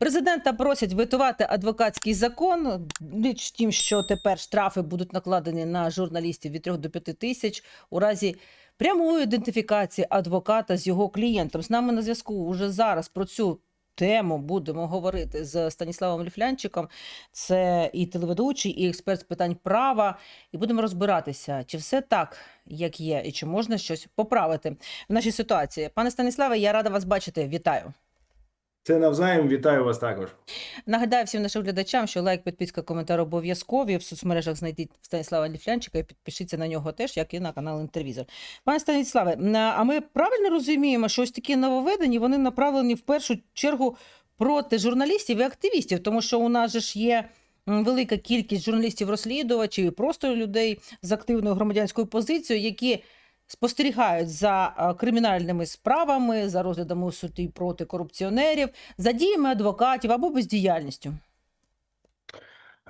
Президента просять витувати адвокатський закон. Річ в що тепер штрафи будуть накладені на журналістів від 3 до 5 тисяч у разі прямої ідентифікації адвоката з його клієнтом. З нами на зв'язку уже зараз про цю. Тему будемо говорити з Станіславом Ліфлянчиком. Це і телеведучий, і експерт з питань права. І будемо розбиратися, чи все так, як є, і чи можна щось поправити в нашій ситуації. Пане Станіславе, я рада вас бачити. Вітаю. Це навзаєм. Вітаю вас також. Нагадаю всім нашим глядачам, що лайк, підписка, коментар обов'язкові. В соцмережах знайдіть Станіслава Ліфлянчика і підпишіться на нього теж, як і на канал Інтервізор. Пане Станіславе, а ми правильно розуміємо, що ось такі нововведення вони направлені в першу чергу проти журналістів і активістів, тому що у нас же ж є. Велика кількість журналістів-розслідувачів і просто людей з активною громадянською позицією, які спостерігають за е, кримінальними справами, за розглядами у проти корупціонерів, за діями адвокатів або бездіяльністю.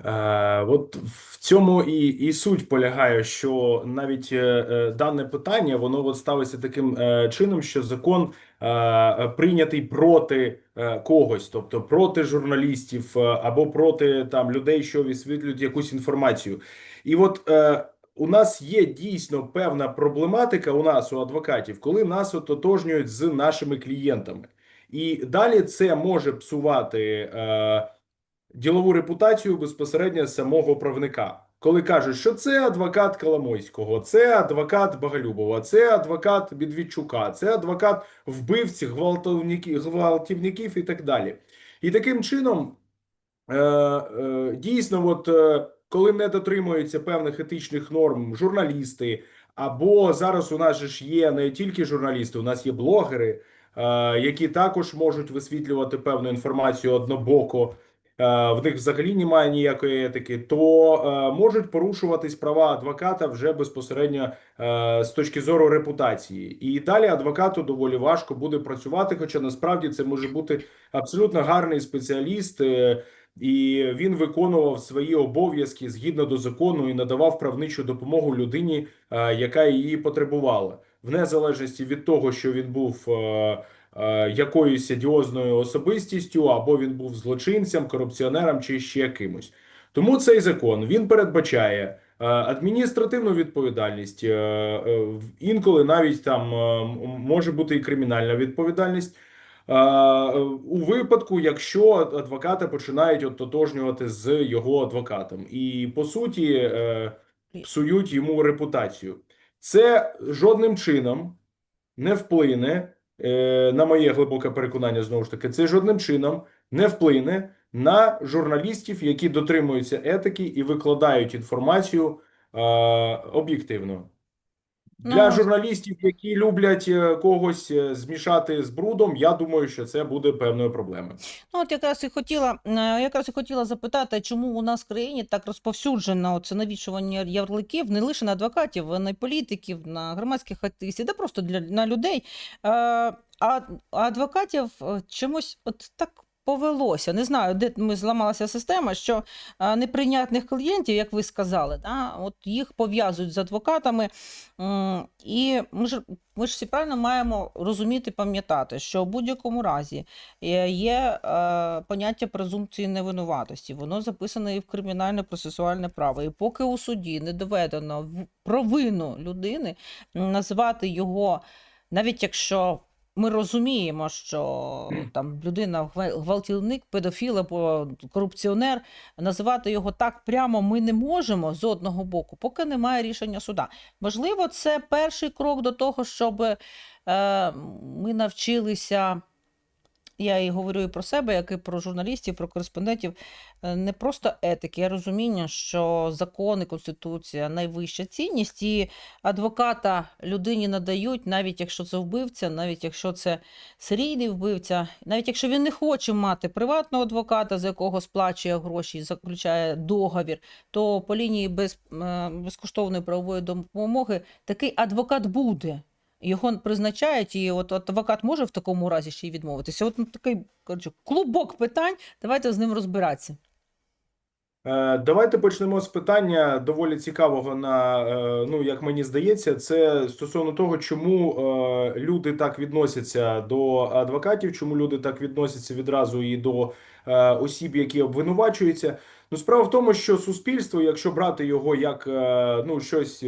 Е, от в цьому і, і суть полягає, що навіть е, е, дане питання воно от ставиться таким е, чином, що закон е, прийнятий проти е, когось, тобто проти журналістів е, або проти там людей, що висвітлюють якусь інформацію. І от е, у нас є дійсно певна проблематика у нас, у адвокатів, коли нас ототожнюють з нашими клієнтами. І далі це може псувати. Е, ділову репутацію безпосередньо самого правника. Коли кажуть, що це адвокат Коломойського, це адвокат Боголюбова, це адвокат Бідвідчука, це адвокат вбивці, гвалтівників, гвалтівників і так далі. І таким чином, е, е, дійсно, от, е, коли не дотримуються певних етичних норм журналісти, або зараз у нас ж є не тільки журналісти, у нас є блогери, е, які також можуть висвітлювати певну інформацію однобоко е, в них взагалі немає ніякої етики, то е, можуть порушуватись права адвоката вже безпосередньо з точки зору репутації. І далі адвокату доволі важко буде працювати, хоча насправді це може бути абсолютно гарний спеціаліст. І він виконував свої обов'язки згідно до закону і надавав правничу допомогу людині, е, яка її потребувала, в незалежності від того, що він був е, е, якоюсь одіозною особистістю, або він був злочинцем, корупціонером чи ще кимось. Тому цей закон він передбачає адміністративну відповідальність, інколи навіть там може бути і кримінальна відповідальність. Е, У випадку, якщо адвоката починають ототожнювати з його адвокатом, і по суті е, псують йому репутацію, це жодним чином не вплине е, на моє глибоке переконання, знову ж таки, це жодним чином не вплине на журналістів, які дотримуються етики і викладають інформацію об'єктивно. Для Ну, журналістів, які люблять е, когось е, змішати з брудом, я думаю, що це буде певною проблемою. Ну, от якраз і хотіла, е, якраз і хотіла запитати, чому у нас в країні так розповсюджено це навішування ярликів не лише на адвокатів, а на політиків, на громадських активістів, да просто для на людей. А адвокатів чомусь от так повелося. Не знаю, де ми зламалася система, що е, неприйнятних клієнтів, як ви сказали, да, от їх пов'язують з адвокатами. І ми ж ми ж всі правильно маємо розуміти, пам'ятати, що в будь-якому разі Е, Є е, поняття презумпції невинуватості. Воно записане і в кримінальне процесуальне право. І поки у суді не доведено провину людини, м, називати його, навіть якщо ми розуміємо, що там людина гва- гвалтівник, педофіл або корупціонер, називати його так прямо ми не можемо з одного боку, поки немає рішення суда. Можливо, це перший крок до того, щоб е, ми навчилися. Я і говорю і про себе, як і про журналістів, про кореспондентів. е, Не просто етики, а розуміння, що закон і конституція найвища цінність, і адвоката людині надають, навіть якщо це вбивця, навіть якщо це серійний вбивця, навіть якщо він не хоче мати приватного адвоката, за якого сплачує гроші і заключає договір, то по лінії без, е, безкоштовної правової допомоги такий адвокат буде. Його призначають, і от адвокат може в такому разі ще й відмовитися. От ну, такий коротше, клубок питань. Давайте з ним розбиратися. Е, Давайте почнемо з питання доволі цікавого на е, ну як мені здається, це стосовно того, чому е, люди так відносяться до адвокатів, чому люди так відносяться відразу і до осіб, які обвинувачуються. Ну, справа в тому, що суспільство, якщо брати його як ну щось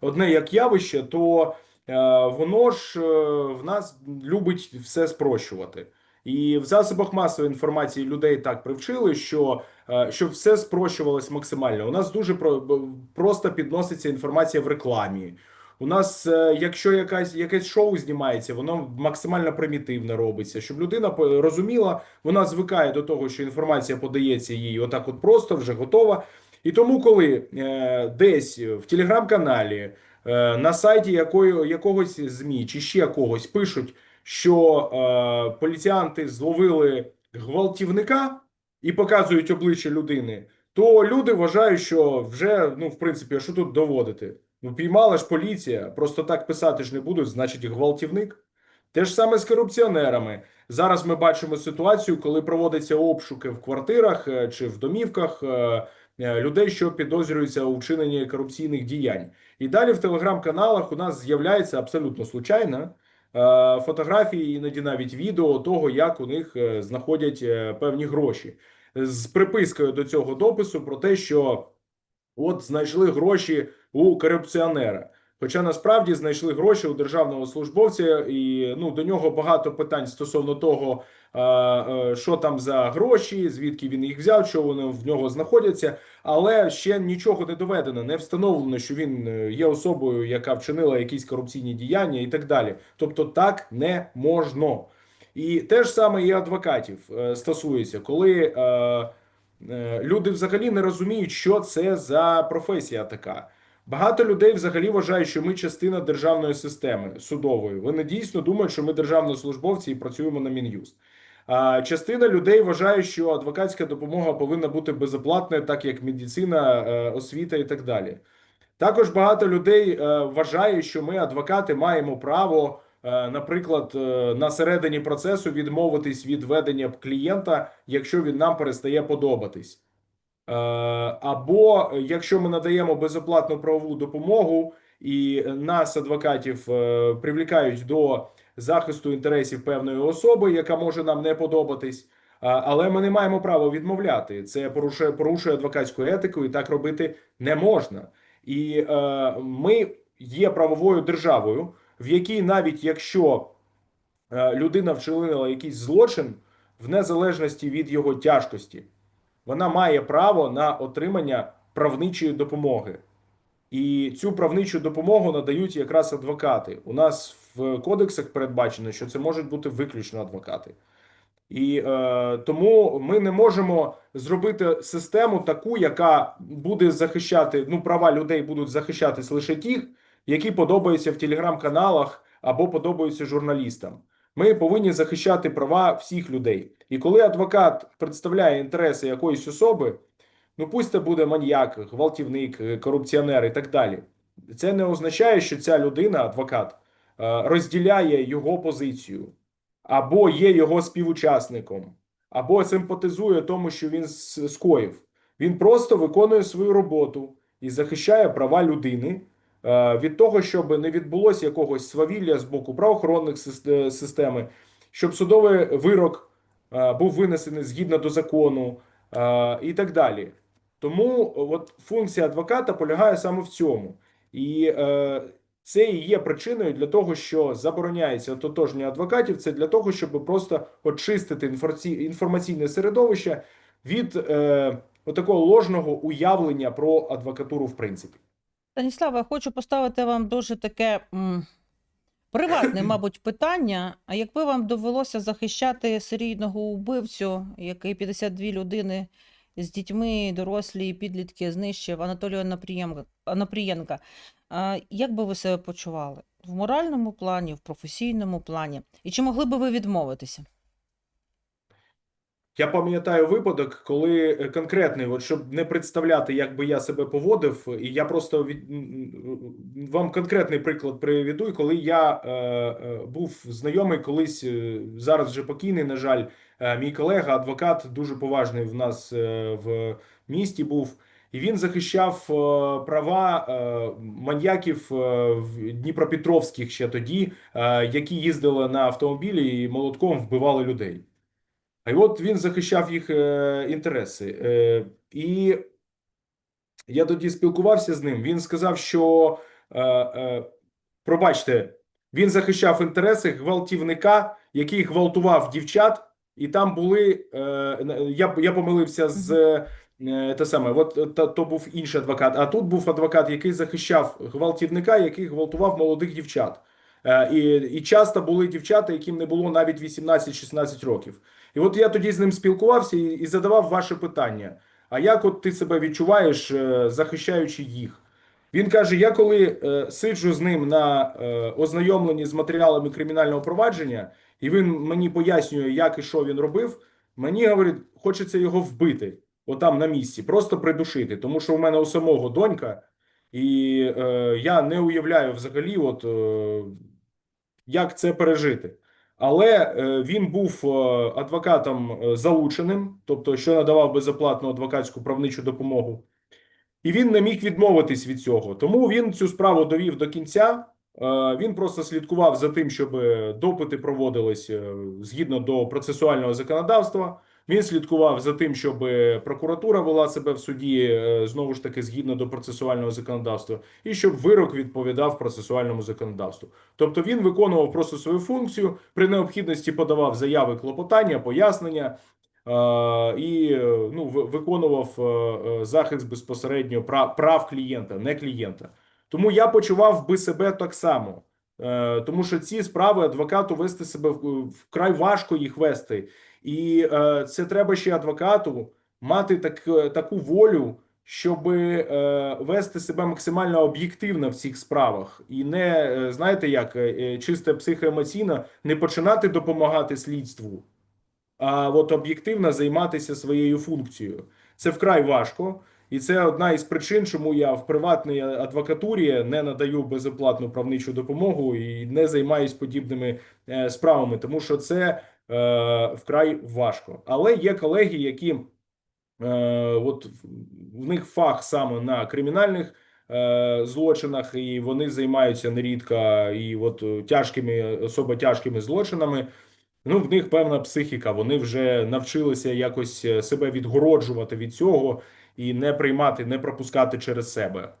одне як явище, то воно ж е, в нас любить все спрощувати. І в засобах масової інформації людей так привчили, що е, щоб все спрощувалось максимально. У нас дуже про, просто підноситься інформація в рекламі. У нас, е, якщо якась якесь шоу знімається, воно максимально примітивне робиться, щоб людина розуміла, вона звикає до того, що інформація подається їй отак, от просто вже готова. І тому, коли е, десь в телеграм-каналі, е, на сайті якої, якогось ЗМІ чи ще когось пишуть, що е, поліціянти зловили гвалтівника і показують обличчя людини, то люди вважають, що вже, ну, в принципі, що тут доводити? Ну, піймала ж поліція, просто так писати ж не будуть, значить, гвалтівник. Те ж саме з корупціонерами. Зараз ми бачимо ситуацію, коли проводяться обшуки в квартирах е, чи в домівках е, е, людей, що підозрюються у вчиненні корупційних діянь. І далі в телеграм-каналах у нас з'являється абсолютно случайно е, фотографії, іноді навіть відео того, як у них е, знаходять е, певні гроші з припискою до цього допису про те, що от знайшли гроші у корупціонера. Хоча насправді знайшли гроші у державного службовця, і ну до нього багато питань стосовно того, е, е, що там за гроші, звідки він їх взяв, що вони в нього знаходяться. Але ще нічого не доведено, не встановлено, що він е, є особою, яка вчинила якісь корупційні діяння і так далі. Тобто так не можна. І те ж саме і адвокатів стосується, коли е, люди взагалі не розуміють, що це за професія така. Багато людей взагалі вважають, що ми частина державної системи судової. Вони дійсно думають, що ми державнослужбовці і працюємо на мін'юст. Частина людей вважає, що адвокатська допомога повинна бути безоплатною, так як медицина, е, освіта і так далі. Також багато людей е, вважає, що ми, адвокати, маємо право, е, наприклад, на середині процесу відмовитись від ведення клієнта, якщо він нам перестає подобатись. Е, Або е, якщо ми надаємо безоплатну правову допомогу і нас, адвокатів, е, привлікають до захисту інтересів певної особи, яка може нам не подобатись. Але ми не маємо права відмовляти. Це порушує, порушує адвокатську етику, і так робити не можна. І ми є правовою державою, в якій навіть якщо людина вчинила якийсь злочин, в незалежності від його тяжкості, вона має право на отримання правничої допомоги. І цю правничу допомогу надають якраз адвокати. У нас в кодексах передбачено, що це можуть бути виключно адвокати. І е, тому ми не можемо зробити систему таку, яка буде захищати ну права людей будуть захищатись лише тих, які подобаються в телеграм-каналах або подобаються журналістам. Ми повинні захищати права всіх людей. І коли адвокат представляє інтереси якоїсь особи, ну пусть це буде маньяк, гвалтівник, корупціонер і так далі. Це не означає, що ця людина, адвокат, е, розділяє його позицію або є його співучасником, або симпатизує тому, що він скоїв. Він просто виконує свою роботу і захищає права людини від того, щоб не відбулося якогось свавілля з боку правоохоронних е, системи, щоб судовий вирок е, був винесений згідно до закону е, і так далі. Тому от функція адвоката полягає саме в цьому. І е, це і є причиною для того, що забороняється ототожнення адвокатів. Це для того, щоб просто очистити інформаці- інформаційне середовище від е, отакого ложного уявлення про адвокатуру, в принципі. Станіслава, я хочу поставити вам дуже таке м, приватне, мабуть, питання. А якби вам довелося захищати серійного убивцю, який 52 людини з дітьми, дорослі і підлітки знищив Анатолія Напрієнка, як би ви себе почували? В моральному плані, в професійному плані? І чи могли би ви відмовитися? Я пам'ятаю випадок, коли е, конкретний, от щоб не представляти, як би я себе поводив, і я просто від вам конкретний приклад приведу, коли я е, е, був знайомий колись, е, зараз вже покійний, на жаль, е, мій колега, адвокат, дуже поважний в нас е, в місті був. І він захищав е, права е, маньяків е, Дніпропетровських ще тоді, е, які їздили на автомобілі і молотком вбивали людей. А от він захищав їх е, інтереси. Е, і я тоді спілкувався з ним. Він сказав, що е, е, пробачте, він захищав інтереси гвалтівника, який гвалтував дівчат, і там були. Е, я, я помилився з. Те саме, от та, то був інший адвокат. А тут був адвокат, який захищав гвалтівника, який гвалтував молодих дівчат. Е, і, і часто були дівчата, яким не було навіть 18-16 років. І от я тоді з ним спілкувався і, і задавав ваше питання: а як от ти себе відчуваєш, е, захищаючи їх? Він каже: я коли е, сиджу з ним на е, ознайомленні з матеріалами кримінального провадження, і він мені пояснює, як і що він робив, мені говорить, хочеться його вбити, отам на місці, просто придушити, тому що у мене у самого донька, і е, я не уявляю взагалі, от е, як це пережити. Але е, він був е, адвокатом е, залученим, тобто, що надавав безоплатну адвокатську правничу допомогу, і він не міг відмовитись від цього. Тому він цю справу довів до кінця. Він просто слідкував за тим, щоб допити проводились згідно до процесуального законодавства. Він слідкував за тим, щоб прокуратура вела себе в суді е, знову ж таки згідно до процесуального законодавства, і щоб вирок відповідав процесуальному законодавству. Тобто він виконував просто свою функцію при необхідності подавав заяви, клопотання, пояснення. е, І е, ну, виконував е, е, захист безпосередньо прав, прав клієнта, не клієнта. Тому я почував би себе так само, Е, тому що ці справи адвокату вести себе вкрай важко їх вести. І е, це треба ще адвокату мати так, е, таку волю, щоб е, вести себе максимально об'єктивно в цих справах, і не е, знаєте, як е, чисто психоемоційно не починати допомагати слідству, а от об'єктивно займатися своєю функцією. Це вкрай важко. І це одна із причин, чому я в приватній адвокатурі не надаю безоплатну правничу допомогу і не займаюсь подібними справами, тому що це вкрай важко. Але є колеги, які е, от в- них фах саме на кримінальних е, злочинах, і вони займаються нерідко і от е, тяжкими, особо тяжкими злочинами. Ну, в них певна психіка. Вони вже навчилися якось е, себе відгороджувати від цього і не приймати, не пропускати через себе.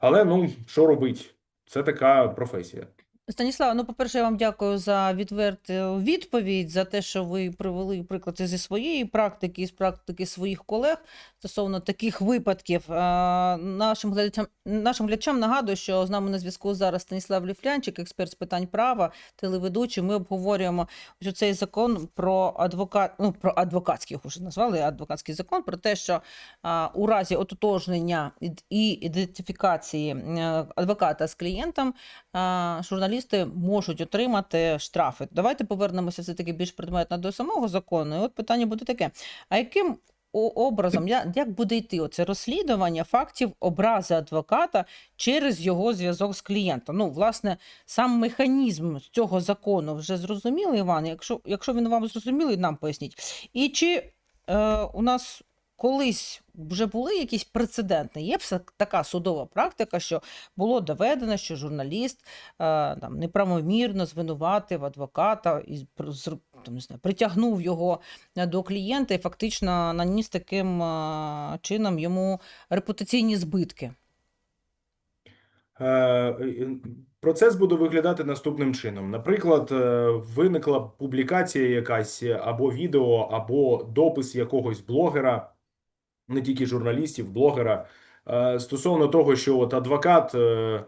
Але ну що робить? Це така професія. Станіслава, ну, по-перше, я вам дякую за відверту відповідь, за те, що ви привели приклад зі своєї практики, і з практики своїх колег стосовно таких випадків. Нашим глядачам, нашим глядачам нагадую, що з нами на зв'язку зараз Станіслав Ліфлянчик, експерт з питань права, телеведучий. Ми обговорюємо цей закон про адвокат, ну про адвокатський вже назвали адвокатський закон, про те, що у разі ототожнення і ідентифікації е, адвоката з клієнтом а, журналісти можуть отримати штрафи. Давайте повернемося все таки більш предметно до самого закону. І от питання буде таке: а яким образом як буде йти оце розслідування фактів образи адвоката через його зв'язок з клієнтом? Ну, власне, сам механізм цього закону вже зрозумілий, Іван. Якщо, якщо він вам зрозумілий, нам поясніть. І чи е, у нас колись вже були якісь прецеденти? Є така судова практика, що було доведено, що журналіст е, там неправомірно звинуватив адвоката і там, не знаю, притягнув його е, до клієнта і фактично наніс таким е, чином йому репутаційні збитки. Процес буде виглядати наступним чином. Наприклад, виникла публікація якась або відео, або допис якогось блогера, не тільки журналістів, блогера, е, стосовно того, що от адвокат е,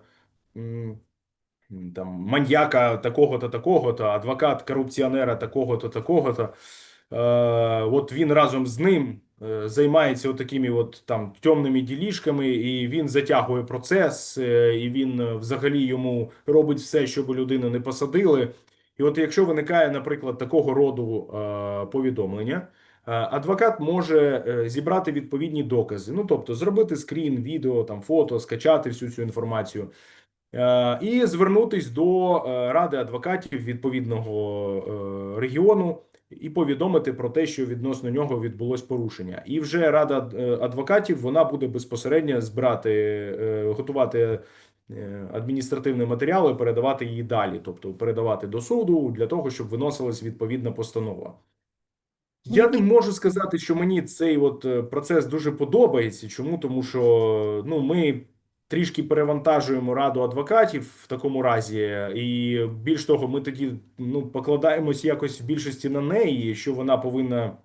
там маньяка такого-то, такого-то, адвокат корупціонера такого-то, такого-то. Е, от він разом з ним займається такими от там темними ділішками, і він затягує процес, і він взагалі йому робить все, щоб людину не посадили. І от якщо виникає, наприклад, такого роду повідомлення, адвокат може е, зібрати відповідні докази. Ну тобто, зробити скрін, відео, там фото, скачати всю цю інформацію. Е, І звернутись до е, ради адвокатів відповідного е, регіону і повідомити про те, що відносно нього відбулось порушення. І вже рада е, адвокатів вона буде безпосередньо збирати, е, готувати е, адміністративні матеріали, передавати її далі, тобто передавати до суду для того, щоб виносилась відповідна постанова. Я не можу сказати, що мені цей от е, процес дуже подобається. Чому? Тому що ну ми трішки перевантажуємо раду адвокатів в такому разі, і більш того, ми тоді ну покладаємось якось в більшості на неї, що вона повинна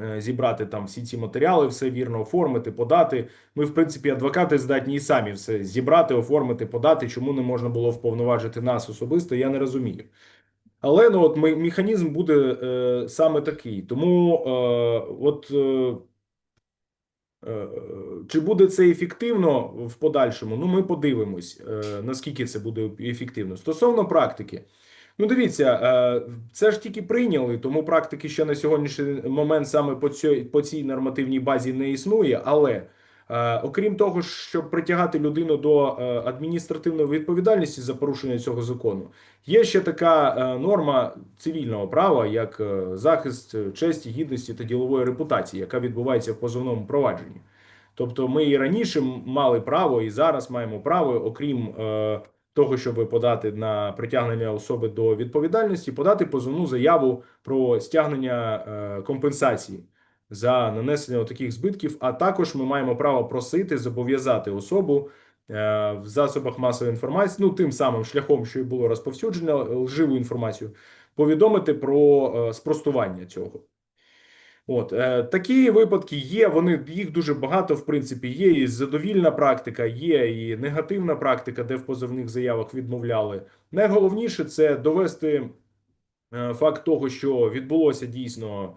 е, зібрати там всі ці матеріали, все вірно оформити, подати. Ми, в принципі, адвокати здатні і самі все зібрати, оформити, подати. Чому не можна було вповноважити нас особисто? Я не розумію. Але ну от механізм буде е, саме такий. Тому е, от е, е, чи буде це ефективно в подальшому? Ну, ми подивимось, е, наскільки це буде ефективно. Стосовно практики, ну дивіться, е, це ж тільки прийняли, тому практики ще на сьогоднішній момент саме по цій, по цій нормативній базі не існує. Але окрім того, щоб притягати людину до е, адміністративної відповідальності за порушення цього закону. Є ще така е, норма цивільного права, як е, захист е, честі, гідності та ділової репутації, яка відбувається в позовному провадженні. Тобто, ми і раніше мали право, і зараз маємо право, окрім е, того, щоб подати на притягнення особи до відповідальності, подати позовну заяву про стягнення е, компенсації за нанесення таких збитків. А також ми маємо право просити зобов'язати особу е, в засобах масової інформації, ну тим самим шляхом, що і було розповсюджено лживу інформацію, повідомити про е, спростування цього. От е, такі випадки є. Вони їх дуже багато, в принципі, є і задовільна практика, є і негативна практика, де в позовних заявах відмовляли. Найголовніше це довести е, факт того, що відбулося дійсно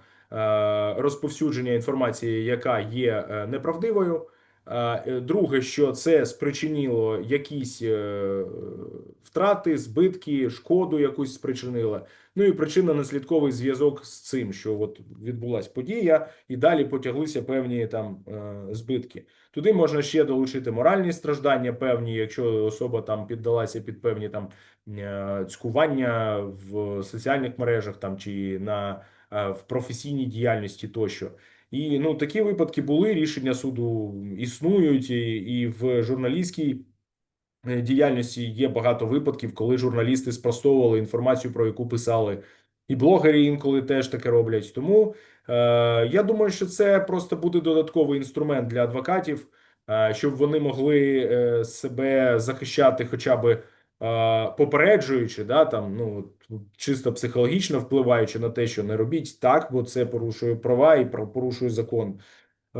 розповсюдження інформації, яка є е, неправдивою. Е, е, Друге, що це спричинило якісь е, втрати, збитки, шкоду якусь спричинило. Ну і причинно-наслідковий зв'язок з цим, що от відбулася подія, і далі потяглися певні там е, збитки. Туди можна ще долучити моральні страждання, певні, якщо особа там піддалася під певні там е, цькування в соціальних мережах там чи на е, в професійній діяльності тощо. І ну такі випадки були. Рішення суду існують, і, і в журналістській е, діяльності є багато випадків, коли журналісти спростовували інформацію, про яку писали, і блогери інколи теж таке роблять. Тому е, я думаю, що це просто буде додатковий інструмент для адвокатів, е, щоб вони могли е, себе захищати, хоча би е, попереджуючи, да там ну чисто психологічно впливаючи на те, що не робіть так, бо це порушує права і порушує закон. Е.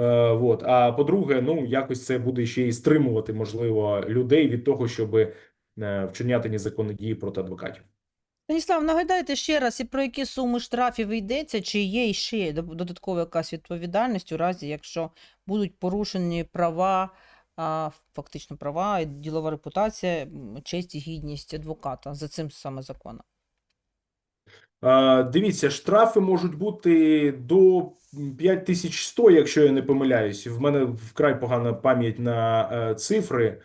А по-друге, ну якось це буде ще і стримувати, можливо, людей від того, щоб е, вчиняти незаконні дії проти адвокатів. Станіслав, нагадайте ще раз, і про які суми штрафів йдеться, чи є ще дод- додаткова якась відповідальність у разі, якщо будуть порушені права, а, фактично права, ділова репутація, честь і гідність адвоката за цим саме законом. Дивіться, штрафи можуть бути до 5100, якщо я не помиляюсь. В мене вкрай погана пам'ять на е, цифри.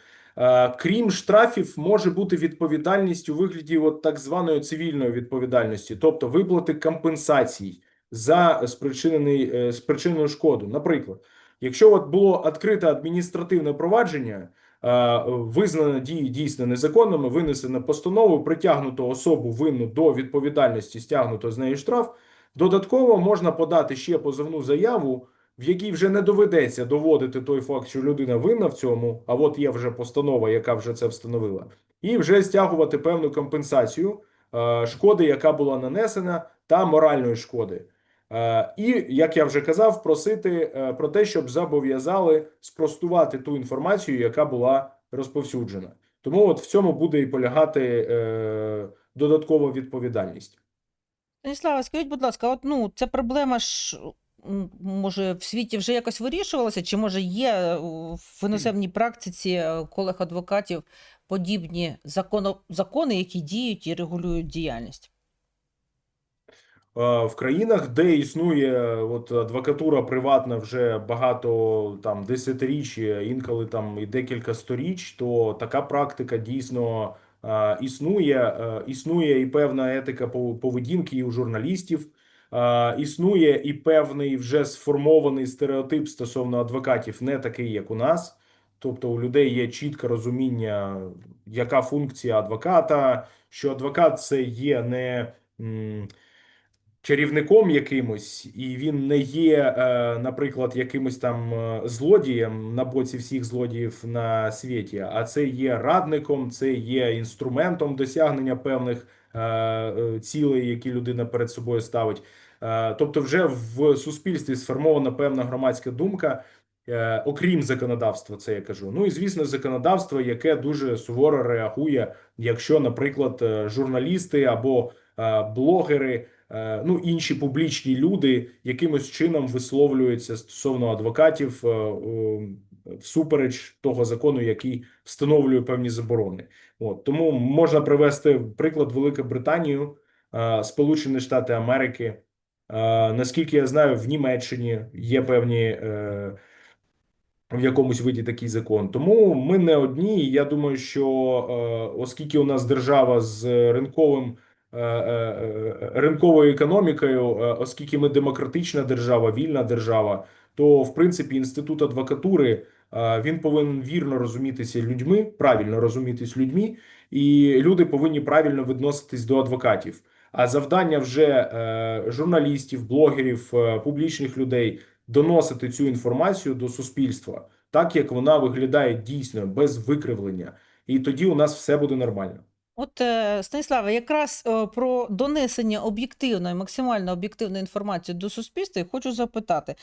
Крім штрафів, може бути відповідальність у вигляді от так званої цивільної відповідальності, тобто виплати компенсацій за спричинений е, спричинену шкоду. Наприклад, якщо от було відкрите адміністративне провадження, е, визнано дії дійсно незаконними, винесено постанову, притягнуто особу винну до відповідальності, стягнуто з неї штраф. Додатково можна подати ще позовну заяву, в якій вже не доведеться доводити той факт, що людина винна в цьому, а от є вже постанова, яка вже це встановила, і вже стягувати певну компенсацію е, шкоди, яка була нанесена, та моральної шкоди. Е, І, як я вже казав, просити е, про те, щоб зобов'язали спростувати ту інформацію, яка була розповсюджена. Тому от в цьому буде і полягати е, додаткова відповідальність. Станіслава, скажіть, будь ласка, от ну ця проблема ж може в світі вже якось вирішувалася, чи може є е, в іноземній практиці колег адвокатів подібні законо, закони, які діють і регулюють діяльність? В країнах, де існує от адвокатура приватна вже багато там десятиріч, інколи там і декілька сторіч, то така практика дійсно е, існує. Е, Існує і певна етика пов- поведінки і у журналістів. Е, Існує і певний вже сформований стереотип стосовно адвокатів, не такий, як у нас. Тобто у людей є чітке розуміння, яка функція адвоката, що адвокат це є не чарівником якимось, і він не є, е, наприклад, якимось там е, злодієм на боці всіх злодіїв на світі, а це є радником, це є інструментом досягнення певних е, цілей, які людина перед собою ставить. Тобто, вже в суспільстві сформована певна громадська думка. Окрім законодавства, це я кажу. Ну і звісно, законодавство, яке дуже суворо реагує, якщо, наприклад, журналісти або блогери, ну інші публічні люди якимось чином висловлюються стосовно адвокатів е, е, всупереч того закону, який встановлює певні заборони. От тому можна привести приклад Великобританію, е, Сполучені Штати Америки. Е, Наскільки я знаю, в Німеччині є певні е, в якомусь виді такий закон. Тому ми не одні. Я думаю, що е, оскільки у нас держава з ринковим е, е, е, ринковою економікою, е, оскільки ми демократична держава, вільна держава, то в принципі інститут адвокатури е, він повинен вірно розумітися людьми, правильно розумітись людьми, і люди повинні правильно відноситись до адвокатів. А завдання вже е, журналістів, блогерів, е, публічних людей доносити цю інформацію до суспільства, так як вона виглядає дійсно без викривлення, і тоді у нас все буде нормально. От, Станіслава, Станіславе, якраз е, про донесення об'єктивної, максимально об'єктивної інформації до суспільства, я хочу запитати.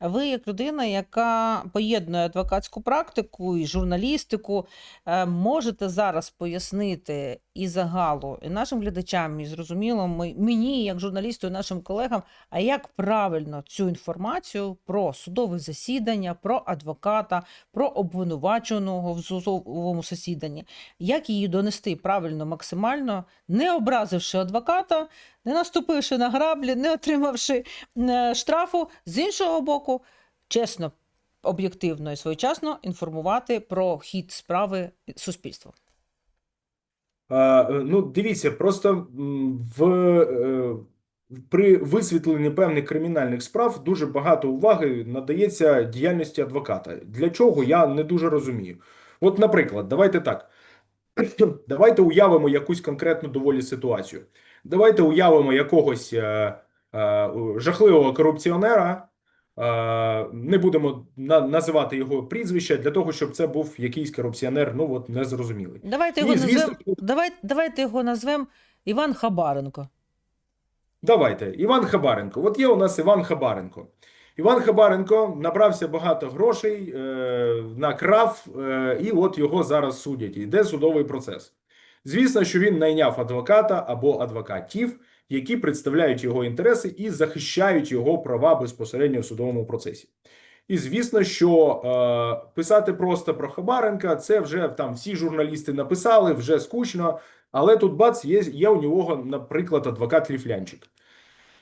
Ви, як людина, яка поєднує адвокатську практику і журналістику, е, можете зараз пояснити і загалу, і нашим глядачам, і зрозуміло, ми- мені, як журналісту, і нашим колегам, а як правильно цю інформацію про судове засідання, про адвоката, про обвинуваченого в судовому засіданні, як її донести правильно, максимально, не образивши адвоката, не наступивши на граблі, не отримавши е, штрафу, з іншого боку, чесно, об'єктивно і своєчасно інформувати про хід справи суспільства. Е, ну, дивіться, просто в, е, при висвітленні певних кримінальних справ дуже багато уваги надається діяльності адвоката. Для чого я не дуже розумію. От, наприклад, давайте так. Давайте уявимо якусь конкретну доволі ситуацію. Давайте уявимо якогось е, е, жахливого корупціонера. Не будемо називати його прізвище для того, щоб це був якийсь корупціонер, ну от незрозумілий. Давайте його назвемо давай, давайте його назвемо Іван Хабаренко. Давайте, Іван Хабаренко. От є у нас Іван Хабаренко. Іван Хабаренко набрався багато грошей, е, накрав, е, і от його зараз судять. Йде судовий процес. Звісно, що він найняв адвоката або адвокатів, які представляють його інтереси і захищають його права безпосередньо в судовому процесі. І звісно, що е, писати просто про Хабаренка це вже там всі журналісти написали, вже скучно. Але тут бац, є, є у нього, наприклад, адвокат Ліфлянчик.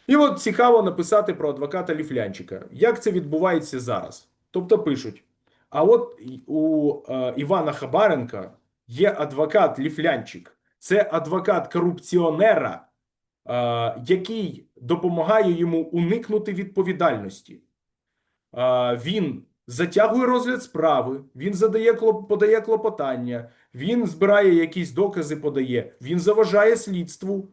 І от цікаво написати про адвоката Ліфлянчика. Як це відбувається зараз? Тобто пишуть: а от у е, Івана Хабаренка є адвокат Ліфлянчик. Це адвокат корупціонера, який допомагає йому уникнути відповідальності. Е, він затягує розгляд справи, він задає подає клопотання, він збирає якісь докази, подає, він заважає слідству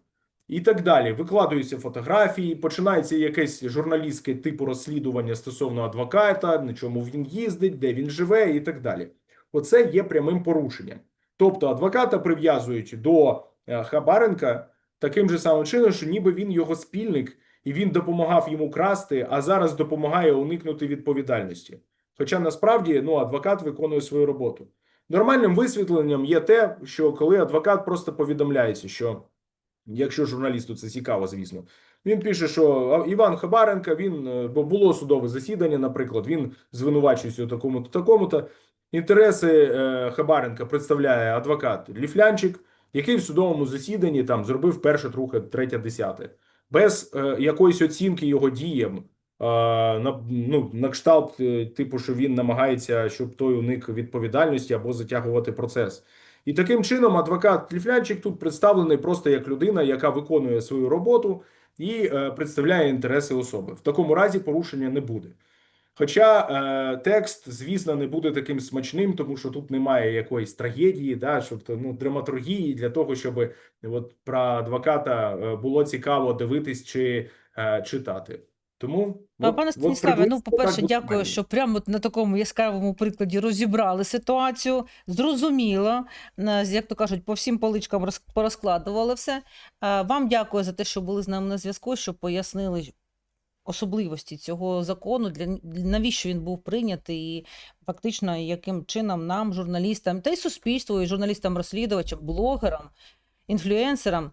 і так далі. Викладаються фотографії, починається якесь журналістське типу розслідування стосовно адвоката, на чому він їздить, де він живе, і так далі. Оце є прямим порушенням. Тобто адвоката прив'язують до е, Хабаренка таким же самим чином, що ніби він його спільник, і він допомагав йому красти, а зараз допомагає уникнути відповідальності. Хоча насправді ну, адвокат виконує свою роботу. Нормальним висвітленням є те, що коли адвокат просто повідомляється, що якщо журналісту це цікаво, звісно, він пише, що Іван Хабаренко, він е, бо було судове засідання, наприклад, він звинувачується у такому-то такому-то. Інтереси е, Хабаренка представляє адвокат Ліфлянчик, який в судовому засіданні там зробив перше, друге, третє, десяте. без е, якоїсь оцінки його діям. е, На, ну, на кшталт, е, типу, що він намагається, щоб той уник відповідальності або затягувати процес. І таким чином адвокат Ліфлянчик тут представлений просто як людина, яка виконує свою роботу і е, представляє інтереси особи. В такому разі порушення не буде. Хоча е, текст, звісно, не буде таким смачним, тому що тут немає якоїсь трагедії, да, щоб ну, драматургії для того, щоб от про адвоката е, було цікаво дивитись чи е, читати. Тому А, от- Пане Станіславе, ну, по-перше, дякую, далі. що прямо на такому яскравому прикладі розібрали ситуацію, зрозуміло, е, як то кажуть, по всім поличкам роз- порозкладували все. Е, Вам дякую за те, що були з нами на зв'язку, що пояснили особливості цього закону, для навіщо він був прийнятий, і фактично яким чином нам, журналістам, та й суспільству, і журналістам-розслідувачам, блогерам, інфлюенсерам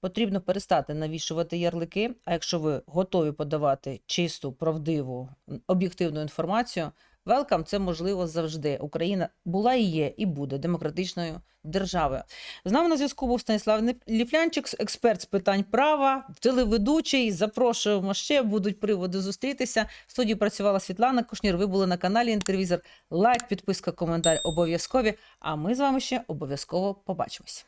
потрібно перестати навішувати ярлики. А якщо ви готові подавати чисту, правдиву, об'єктивну інформацію, велкам це можливо завжди. Україна була і є, і буде демократичною державою. З нами на зв'язку був Станіслав Ліфлянчик, експерт з питань права, телеведучий. Запрошуємо ще, будуть приводи зустрітися. В студії працювала Світлана Кушнір. Ви були на каналі Інтервізор. Лайк, підписка, коментар обов'язкові. А ми з вами ще обов'язково побачимось.